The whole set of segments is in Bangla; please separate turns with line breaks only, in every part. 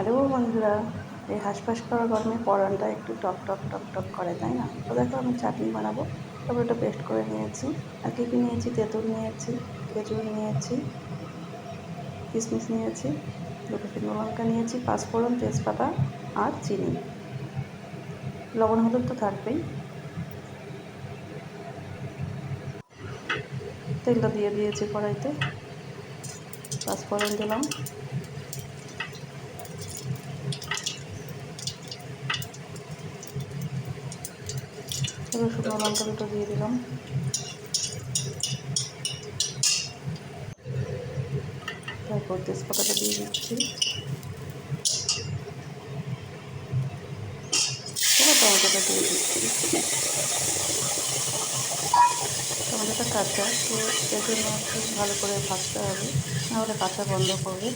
হ্যালো বন্ধুরা, এই হাঁসফাঁস করা গরমে পরানটা একটু টক টক টক টক করে, তাই না? তো দেখো আমি চাটনি বানাবো। তবে ওটা পেস্ট করে নিয়েছি। আর কী কী নিয়েছি? তেঁতুল নিয়েছি, খেজুর নিয়েছি কিশমিশ নিয়েছি, দুটো শুকনো লঙ্কা নিয়েছি, পাঁচফোড়ন তেজপাতা আর চিনি। লবণ হলুদ তো থাকবেই। তেলটা দিয়ে দিয়েছি কড়াইতে। পাঁচফোড়ন দিলাম। এবার শুকনো দুটো দিয়ে দিলাম। তারপর তেজপাতাটা দিয়ে দিচ্ছি। টমেটোটা দিয়ে দিচ্ছি। টমেটোটা কাঁচা, তো এর জন্য ভালো করে ভাজতে হবে, নাহলে কাঁচা বন্ধ করবে।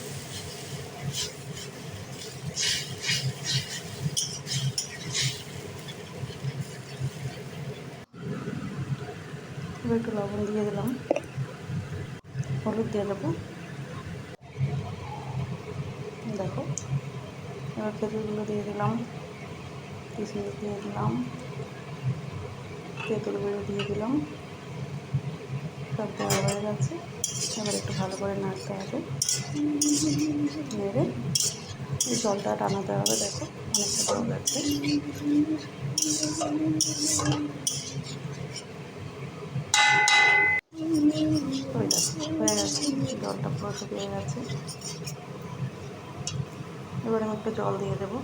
একটু লবণ দিয়ে দিলাম। হলুদ দিয়ে দেবো। দেখো, এবার খেজুরগুলো দিয়ে দিলাম। কিশমিশ দিয়ে দিলাম। তেঁতুল গুঁড়ো দিয়ে দিলাম। সব দেওয়া হয়ে গেছে। এবার একটু ভালো করে নাড়তে হবে। নেড়ে এই জলটা টানাতে হবে, দেখো, অনেকটা জল আছে ওই দেখো হয়ে গেছে জলটা পুরো শুকিয়ে গেছে এবার আমি একটু জল দিয়ে দেবো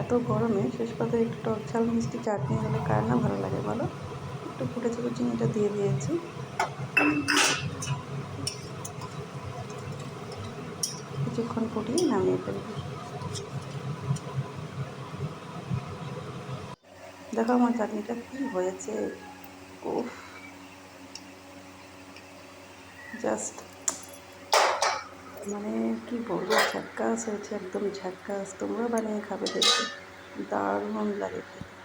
এত গরমে শেষ পাতে একটু টক ঝাল মিষ্টি চাটনি হলে কার না ভালো লাগে বলো? একটু ফুটে ছোটো চিনিটা দিয়ে দিয়েছি। কিছুক্ষণ ফুটিয়ে নামিয়ে ফেলব। দেখো আমার চাটনিটা কী হয়েছে। উফ। জাস্ট মানে কি বলব, ঝাক্কাস হয়েছে, একদম ঝাক্কাস। তোমরা বানিয়ে খাবে দেখবে। দারুণ লাগে খেতে।